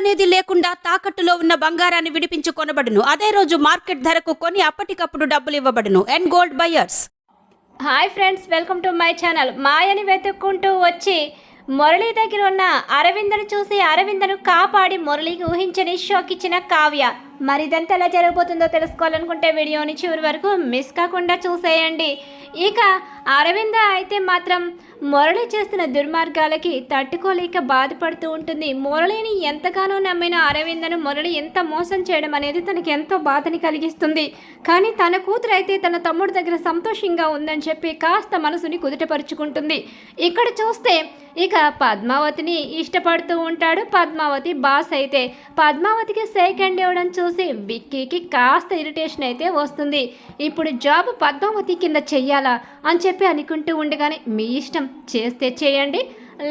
అనేది లేకుండా తాకట్టులో ఉన్న బంగారాన్ని విడిపించి కొనబడును అదే రోజు మార్కెట్ ధరకు కొని అప్పటికప్పుడు డబ్బులు ఇవ్వబడును. And gold buyers hi friends welcome to my channel మాయని వెతుక్కుంటూ వచ్చి మురళి దగ్గర ఉన్న అరవిందను చూసి అరవిందను కాపాడి మురళికి ఊహించని షోక్ ఇచ్చిన కావ్య. మరిదంతా ఎలా జరగబోతుందో తెలుసుకోవాలనుకుంటే వీడియోని చివరి వరకు మిస్ కాకుండా చూసేయండి. ఇక అరవింద అయితే మాత్రం మురళి చేస్తున్న దుర్మార్గాలకి తట్టుకోలేక బాధపడుతూ ఉంటుంది. మురళిని ఎంతగానో నమ్మిన అరవిందను మురళి ఎంత మోసం చేయడం అనేది తనకి ఎంతో బాధని కలిగిస్తుంది. కానీ తన కూతురు అయితే తన తమ్ముడు దగ్గర సంతోషంగా ఉందని చెప్పి కాస్త మనసుని కుదుటపరుచుకుంటుంది. ఇక్కడ చూస్తే ఇక పద్మావతిని ఇష్టపడుతూ ఉంటాడు. పద్మావతి బాస్ అయితే పద్మావతికి సెకండ్ ఇవ్వడం చూ చూసి విక్కీకి కాస్త ఇరిటేషన్ అయితే వస్తుంది. ఇప్పుడు జాబ్ పద్మావతి కింద చెయ్యాలా అని చెప్పి అనుకుంటూ ఉండగానే మీ ఇష్టం చేస్తే చేయండి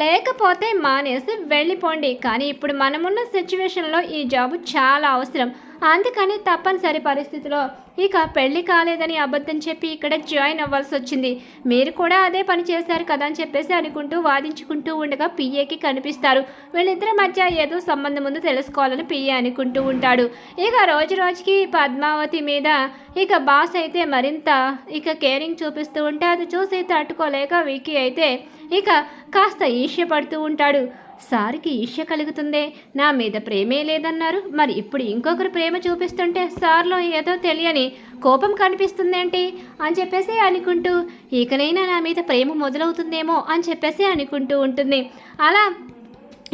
లేకపోతే మానేసి వెళ్ళిపోండి. కానీ ఇప్పుడు మనమున్న సిచ్యువేషన్లో ఈ జాబ్ చాలా అవసరం. అందుకని తప్పనిసరి పరిస్థితిలో ఇక పెళ్ళి కాలేదని అబద్ధం చెప్పి ఇక్కడ జాయిన్ అవ్వాల్సి వచ్చింది. మీరు కూడా అదే పని చేశారు కదా అని చెప్పేసి అనుకుంటూ వాదించుకుంటూ ఉండగా పిఏకి కనిపిస్తారు. వీళ్ళిద్దరి మధ్య ఏదో సంబంధం ఉందో తెలుసుకోవాలని పిఏ అనుకుంటూ ఉంటాడు. ఇక రోజు రోజుకి పద్మావతి మీద ఇక బాస్ అయితే మరింత ఇక కేరింగ్ చూపిస్తూ ఉంటే అది చూసి తట్టుకోలేక వికీ అయితే ఇక కాస్త ఈర్ష్యపడుతూ ఉంటాడు. సారికి ఈర్ష్య కలుగుతుందే. నా మీద ప్రేమే లేదన్నారు. మరి ఇప్పుడు ఇంకొకరు ప్రేమ చూపిస్తుంటే సార్లో ఏదో తెలియని కోపం కనిపిస్తుందేంటి? అని చెప్పేసి అనుకుంటూ ఇకనైనా నా మీద ప్రేమ మొదలవుతుందేమో అని చెప్పేసి అనుకుంటూ ఉంటుంది. అలా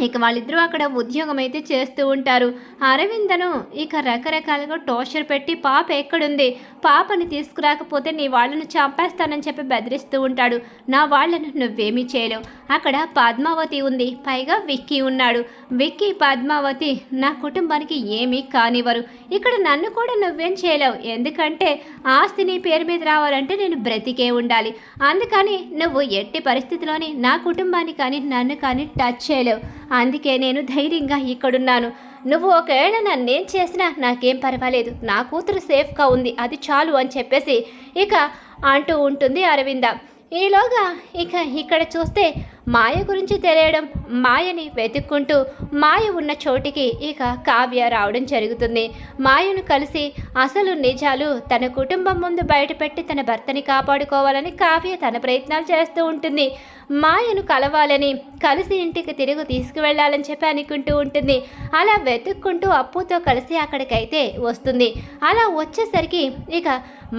ఇక వాళ్ళిద్దరూ అక్కడ ఉద్యోగం అయితే చేస్తూ ఉంటారు. అరవిందను ఇక రకరకాలుగా టోర్చర్ పెట్టి పాప ఎక్కడుంది? పాపని తీసుకురాకపోతే నీ వాళ్ళను చంపేస్తానని చెప్పి బెదిరిస్తూ ఉంటాడు. నా వాళ్ళను నువ్వేమీ చేయలేవు. అక్కడ పద్మావతి ఉంది. పైగా విక్కీ ఉన్నాడు. విక్కీ పద్మావతి నా కుటుంబానికి ఏమీ కానివ్వరు. ఇక్కడ నన్ను కూడా నువ్వేం చేయలేవు. ఎందుకంటే ఆస్తి నీ పేరు మీద రావాలంటే నేను బ్రతికే ఉండాలి. అందుకని నువ్వు ఎట్టి పరిస్థితిలోని నా కుటుంబాన్ని కానీ నన్ను కానీ టచ్ చేయలేవు. అందుకే నేను ధైర్యంగా ఇక్కడున్నాను. నువ్వు ఒకవేళ నన్నేం చేసినా నాకేం పర్వాలేదు. నా కూతురు సేఫ్గా ఉంది. అది చాలు అని చెప్పేసి ఇక అంటూ ఉంటుంది అరవింద. ఈలోగా ఇక ఇక్కడ చూస్తే మాయ గురించి తెలియడం మాయని వెతుక్కుంటూ మాయ ఉన్న చోటికి ఇక కావ్య రావడం జరుగుతుంది. మాయను కలిసి అసలు నిజాలు తన కుటుంబం ముందు బయటపెట్టి తన భర్తని కాపాడుకోవాలని కావ్య తన ప్రయత్నాలు చేస్తూ ఉంటుంది. మాయను కలవాలని కలిసి ఇంటికి తిరిగి తీసుకువెళ్ళాలని చెప్పి అనుకుంటూ ఉంటుంది. అలా వెతుక్కుంటూ అప్పుతో కలిసి అక్కడికైతే వస్తుంది. అలా వచ్చేసరికి ఇక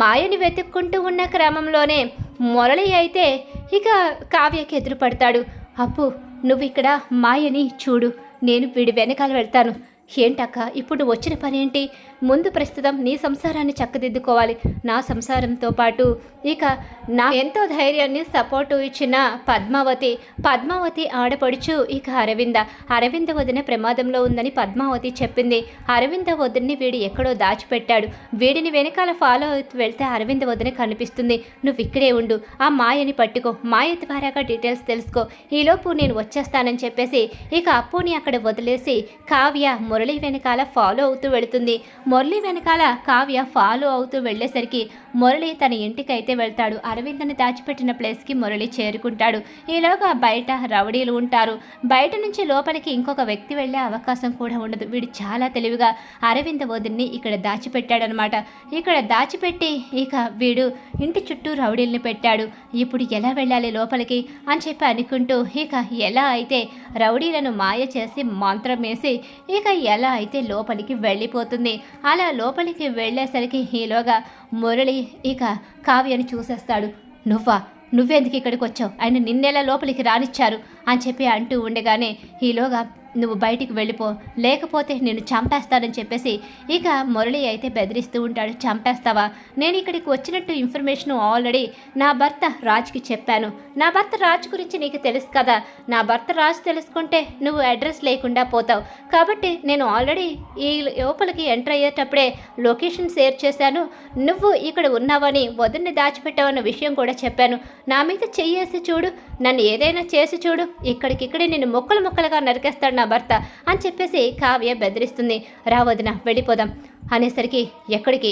మాయని వెతుక్కుంటూ ఉన్న క్రమంలోనే మురళి అయితే ఇక కావ్యకి ఎదురుపడతాడు. అప్పు నువ్వు ఇక్కడ మాయని చూడు. నేను వీడి వెనకాల వెళ్తాను. ఏంటక్క ఇప్పుడు వచ్చిన పని ఏంటి ముందు ప్రస్తుతం నీ సంసారాన్ని చక్కదిద్దుకోవాలి. నా సంసారంతో పాటు ఇక నా ఎంతో ధైర్యాన్ని సపోర్టు ఇచ్చిన పద్మావతి పద్మావతి ఆడపడుచు ఇక అరవింద. అరవింద వదిన ప్రమాదంలో ఉందని పద్మావతి చెప్పింది. అరవింద వదిన్ని వీడు ఎక్కడో దాచిపెట్టాడు. వీడిని వెనకాల ఫాలో అవుతూ వెళ్తే అరవింద వదిన కనిపిస్తుంది. నువ్వు ఇక్కడే ఉండు. ఆ మాయని పట్టుకో. మాయ ద్వారాగా డీటెయిల్స్ తెలుసుకో. ఈలోపు నేను వచ్చేస్తానని చెప్పేసి ఇక అప్పుని అక్కడ వదిలేసి కావ్య మురళి వెనకాల ఫాలో అవుతూ వెళుతుంది. మురళి వెనకాల కావ్య ఫాలో అవుతూ వెళ్ళేసరికి మురళి తన ఇంటికైతే వెళ్తాడు. అరవిందని దాచిపెట్టిన ప్లేస్కి మురళి చేరుకుంటాడు. ఈలోగా బయట రౌడీలు ఉంటారు. బయట నుంచి లోపలికి ఇంకొక వ్యక్తి వెళ్ళే అవకాశం కూడా ఉండదు. వీడు చాలా తెలివిగా అరవింద వదిన్ని ఇక్కడ దాచిపెట్టాడనమాట. ఇక్కడ దాచిపెట్టి ఇక వీడు ఇంటి చుట్టూ రౌడీల్ని పెట్టాడు. ఇప్పుడు ఎలా వెళ్ళాలి లోపలికి? అని చెప్పి అనుకుంటూ ఇక ఎలా అయితే రౌడీలను మాయ చేసి మంత్రం వేసి ఇక ఎలా అయితే లోపలికి వెళ్ళిపోతుంది? అలా లోపలికి వెళ్ళేసరికి ఈలోగా మురళి ఇక కావ్యని చూసేస్తాడు. నువ్వా? నువ్వెందుకు ఇక్కడికి వచ్చావు ఆయన నిన్నెలా లోపలికి రానిచ్చారు? అని చెప్పి అంటూ ఉండగానే ఈలోగా నువ్వు బయటికి వెళ్ళిపో. లేకపోతే నేను చంపేస్తానని చెప్పేసి ఇక మురళి అయితే బెదిరిస్తూ ఉంటాడు. చంపేస్తావా? నేను ఇక్కడికి వచ్చినట్టు ఇన్ఫర్మేషన్ ఆల్రెడీ నా భర్త రాజ్కి చెప్పాను. నా భర్త రాజ్ గురించి నీకు తెలుసు కదా. నా భర్త రాజ్ తెలుసుకుంటే నువ్వు అడ్రస్ లేకుండా పోతావు. కాబట్టి నేను ఆల్రెడీ ఈ లోపలికి ఎంటర్ అయ్యేటప్పుడే లొకేషన్ షేర్ చేశాను. నువ్వు ఇక్కడ ఉన్నావని వదిలిని దాచిపెట్టావన్న విషయం కూడా చెప్పాను. నా మీద చెయ్యేసి చూడు. నన్ను ఏదైనా చేసి చూడు. ఇక్కడికిక్కడే నేను మొక్కలు మొక్కలుగా నరికేస్తాడు నా భర్త అని చెప్పేసి కావ్య బెదిరిస్తుంది. రా వెళ్ళిపోదాం. అనేసరికి ఎక్కడికి?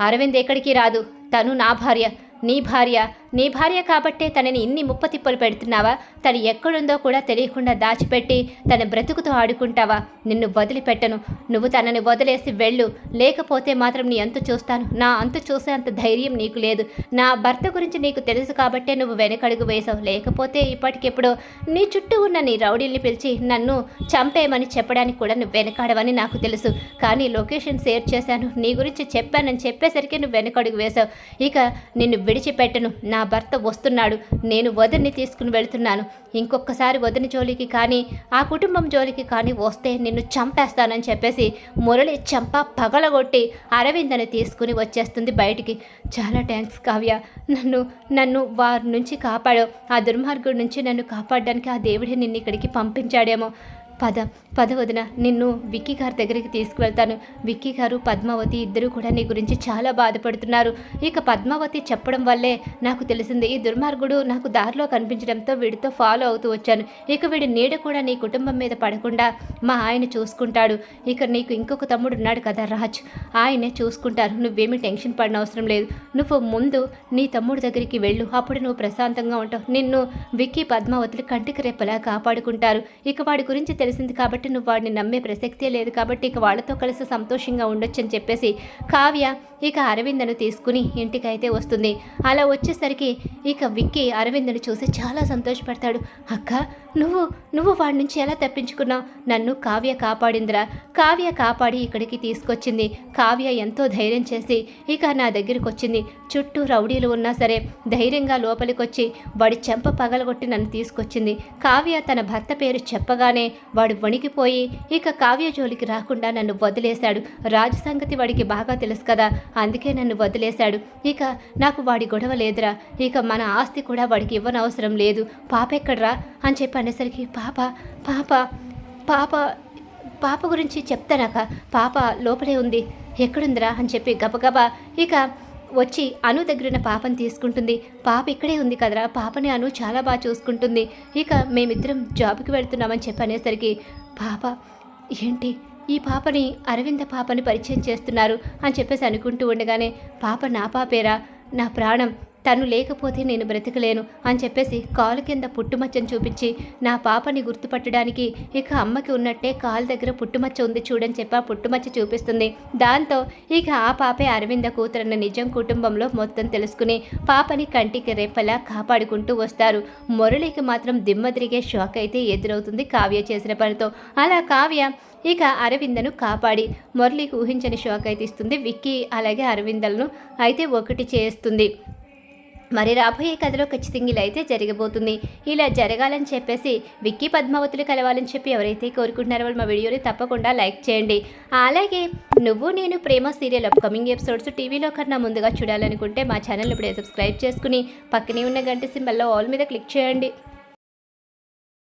అరవింద్ ఎక్కడికి రాదు. తను నా భార్య నీ భార్య. నీ భార్య కాబట్టే తనని ఇన్ని ముప్పతిప్పలు పెడుతున్నావా? తను ఎక్కడుందో కూడా తెలియకుండా దాచిపెట్టి తన బ్రతుకుతో ఆడుకుంటావా? నిన్ను వదిలిపెట్టను. నువ్వు తనని వదిలేసి వెళ్ళు. లేకపోతే మాత్రం నీ అంతు చూస్తాను. నా అంతు చూసే అంత ధైర్యం నీకు లేదు. నా భర్త గురించి నీకు తెలుసు కాబట్టే నువ్వు వెనకడుగు వేసావు లేకపోతే ఇప్పటికెప్పుడు నీ చుట్టూ ఉన్న నీ రౌడీల్ని పిలిచి నన్ను చంపేయమని చెప్పడానికి కూడా నువ్వు వెనకాడవని నాకు తెలుసు. కానీ లొకేషన్ షేర్ చేశాను. నీ గురించి చెప్పానని చెప్పేసరికి నువ్వు వెనకడుగు వేశావు. ఇక నిన్ను విడిచిపెట్టను. నా భర్త వస్తున్నాడు. నేను వదిని తీసుకుని వెళ్తున్నాను. ఇంకొకసారి వదిన జోలికి కానీ ఆ కుటుంబం జోలికి కానీ వస్తే నిన్ను చంపేస్తానని చెప్పేసి మురళి చంప పగలగొట్టి అరవిందని తీసుకుని వచ్చేస్తుంది బయటికి. చాలా థ్యాంక్స్ కావ్య. నన్ను నన్ను వారి నుంచి కాపాడావు ఆ దుర్మార్గుడి నుంచి నన్ను కాపాడడానికి ఆ దేవుడే నిన్ను ఇక్కడికి పంపించాడేమో. పద పద వదిన నిన్ను విక్కీ గారి దగ్గరికి తీసుకువెళ్తాను. విక్కీ గారు పద్మావతి ఇద్దరు కూడా నీ గురించి చాలా బాధపడుతున్నారు. ఇక పద్మావతి చెప్పడం వల్లే నాకు తెలిసింది ఈ దుర్మార్గుడు నాకు దారిలో కనిపించడంతో వీడితో ఫాలో అవుతూ వచ్చాను. ఇక వీడి నీడ కూడా నీ కుటుంబం మీద పడకుండా మా ఆయన చూసుకుంటాడు. ఇక నీకు ఇంకొక తమ్ముడు ఉన్నాడు కదా రాజ్. ఆయనే చూసుకుంటారు. నువ్వేమీ టెన్షన్ పడిన అవసరం లేదు. నువ్వు ముందు నీ తమ్ముడు దగ్గరికి వెళ్ళు. అప్పుడు నువ్వు ప్రశాంతంగా ఉంటావు. నిన్ను విక్కీ పద్మావతులు కంటికి రెప్పలా కాపాడుకుంటారు. ఇక వాడి గురించి తెలిసింది కాబట్టి నువ్వు వాడిని నమ్మే ప్రసక్తే లేదు కాబట్టి ఇక వాళ్ళతో కలిసి సంతోషంగా ఉండొచ్చు అని చెప్పేసి కావ్య ఇక అరవిందను తీసుకుని ఇంటికైతే వస్తుంది. అలా వచ్చేసరికి ఇక విక్కీ అరవిందను చూసి చాలా సంతోషపడతాడు. అక్క నువ్వు నువ్వు వాడి నుంచి ఎలా తప్పించుకున్నావు? నన్ను కావ్య కాపాడిందిరా. కావ్య కాపాడి ఇక్కడికి తీసుకొచ్చింది. కావ్య ఎంతో ధైర్యం చేసి ఇక నా దగ్గరికి వచ్చింది. చుట్టూ రౌడీలు ఉన్నా సరే ధైర్యంగా లోపలికొచ్చి వాడి చెంప పగలగొట్టి నన్ను తీసుకొచ్చింది. కావ్య తన భర్త పేరు చెప్పగానే వాడు వణికిపోయి ఇక కావ్య జోలికి రాకుండా నన్ను వదిలేశాడు. రాజు సంగతి వాడికి బాగా తెలుసు కదా. అందుకే నన్ను వదిలేశాడు. ఇక నాకు వాడి గొడవ లేదురా. ఇక మన ఆస్తి కూడా వాడికి ఇవ్వనవసరం లేదు. పాప ఎక్కడ్రా? అని చెప్పి అనేసరికి పాప పాప పాప పాప గురించి చెప్తానక పాప లోపలే ఉంది. ఎక్కడుందిరా? అని చెప్పి గబగబా ఇక వచ్చి అను దగ్గరున్న పాపను తీసుకుంటుంది. పాప ఇక్కడే ఉంది కదరా. పాపని అను చాలా బాగా చూసుకుంటుంది. ఇక మేమిద్దరం జాబ్కి వెళ్తున్నామని చెప్పి అనేసరికి పాప ఏంటి? ఈ పాపని అరవింద పాపని పరిచయం చేస్తున్నారు అని చెప్పేసి అనుకుంటూ ఉండగానే పాప నా పాపేరా? నా ప్రాణం తను లేకపోతే నేను బ్రతకలేను అని చెప్పేసి కాలు కింద పుట్టుమచ్చని చూపించి నా పాపని గుర్తుపట్టడానికి ఇక అమ్మకి ఉన్నట్టే కాలు దగ్గర పుట్టుమచ్చ ఉంది చూడని చెప్పి ఆ పుట్టుమచ్చ చూపిస్తుంది. దాంతో ఇక ఆ పాపే అరవింద కూతురన్న నిజం కుటుంబంలో మొత్తం తెలుసుకుని పాపని కంటికి రెప్పలా కాపాడుకుంటూ వస్తారు. మురళికి మాత్రం దిమ్మ తిరిగే షాక్ అయితే ఎదురవుతుంది కావ్య చేసిన పనితో. అలా కావ్య ఇక అరవిందను కాపాడి మురళికి ఊహించని షాక్ అయితే ఇస్తుంది. విక్కీ అలాగే అరవిందలను అయితే ఒకటి చేస్తుంది. మరి రాబోయే కథలో ఖచ్చితంగా ఇలా అయితే జరగబోతుంది. ఇలా జరగాలని చెప్పేసి విక్కీ పద్మావతులు కలవాలని చెప్పి ఎవరైతే కోరుకుంటున్నారో వాళ్ళు మా వీడియోని తప్పకుండా లైక్ చేయండి. అలాగే నువ్వు నేను ప్రేమ సీరియల్ అప్కమింగ్ ఎపిసోడ్స్ టీవీలో కన్నా ముందుగా చూడాలనుకుంటే మా ఛానల్ ఇప్పుడే సబ్స్క్రైబ్ చేసుకుని పక్కనే ఉన్న గంట సింబల్లో ఆల్ మీద క్లిక్ చేయండి.